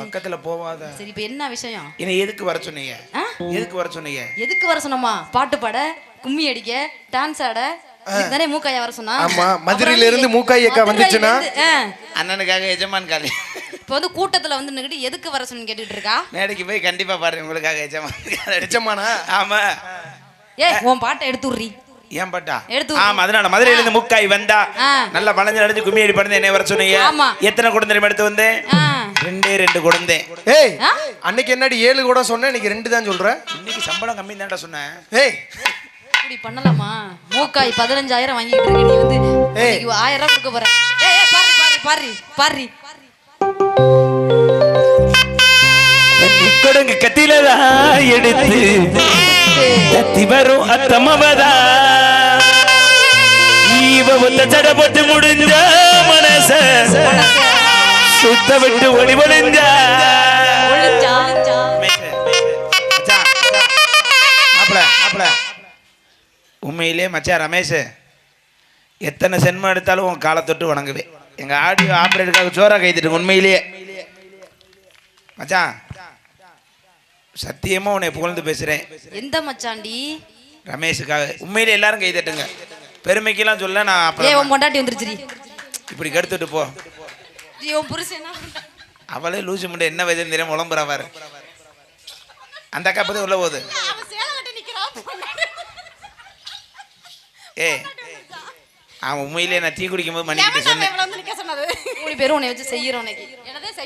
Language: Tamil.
பக்கத்துல போவாத. சரி இப்ப என்ன விஷயம்? இனி எதுக்கு வர சொன்னீங்க? எதுக்கு வர சொன்னீங்க? எதுக்கு வர சொன்னோமா? பாட்டு பாட கும்மி அடிக்க டான்ஸ் ஆட தானே மூக்காயா வர சொன்னா? ஆமா, மதுரையில இருந்து மூக்காய் அக்கா. அண்ணனுக்காக எஜமான் காலி. இப்ப வந்து கூட்டத்துல வந்து நின்னுக்கிட்டு எதுக்கு வர சொன்னு கேட்டுட்டு இருக்கா? மேடைக்கு போய் கண்டிப்பா பாரு உங்களுக்காக எஜமான். ஆமா. ஏ உன் பாட்டை எடுத்து விட்றி. ஏன் பாட்டா எடுத்து ஆமா அதனால மதுரையில இருந்து முக்காய் வந்தா. நல்ல வளைஞ்சு அடைஞ்சு கும்மி அடி பண்ணி என்ன வர சொன்னீங்க. ஆமா. எத்தனை குழந்தை எடுத்து வந்தேன். ரெண்டே ரெண்டு குழந்தை ஏய்? அன்னைக்கு என்னடி ஏழு கூட சொன்னேன் இன்னைக்கு ரெண்டு தான் சொல்ற? இன்னைக்கு சம்பளம் கம்மி தான்டா சொன்னேன். ஏய். இப்படி பண்ணலாமா? மூக்காய் பதினஞ்சாயிரம் வாங்கிட்டு இருக்க நீ வந்து ஆயிரம் ரூபாய் கொடுக்க போற. ஏய் பாரு பாரு பாரு பாரு. கொடுங்க கத்திலதான் எடுத்து கத்தி வரும் அத்தமவதா ஜட போட்டு முடிஞ்ச மனச. சுத்த விட்டு ஒளி ஒளிஞ்சா. உண்மையிலே மச்சான் ரமேஷ் எத்தனை சென்மம் எடுத்தாலும் உன் காலை தொட்டு வணங்குவேன். எங்க ஆடியோ ஆப்ரேட்டருக்காக ஜோரா கைத்துட்டு உண்மையிலேயே மச்சான் சத்தியமா உன்னை புகழ்ந்து பேசுறேன். எந்த மச்சாண்டி ரமேஷுக்காக. உண்மையிலே எல்லாரும் கை தட்டுங்க பெருமைக்கெல்லாம் சொல்ல நான் அப்புறம் பொண்டாட்டி வந்துருச்சுடி. இப்படி கெடுத்துட்டு போ. ஏய், உன் புருஷன் என்ன பண்றான்? அவளே லூசு முண்டை என்ன வயதுன்னு தெரியாம உளம்புறா பாரு. அந்த அக்கா பத்தி உள்ள போகுது. ஏ அவன் உண்மையிலேயே நான் டீ குடிக்கும் போது மணிக்கிட்ட சொன்னேன். மூணு பேரும் உன்னை வச்சு செய்யறோம் உனக்கு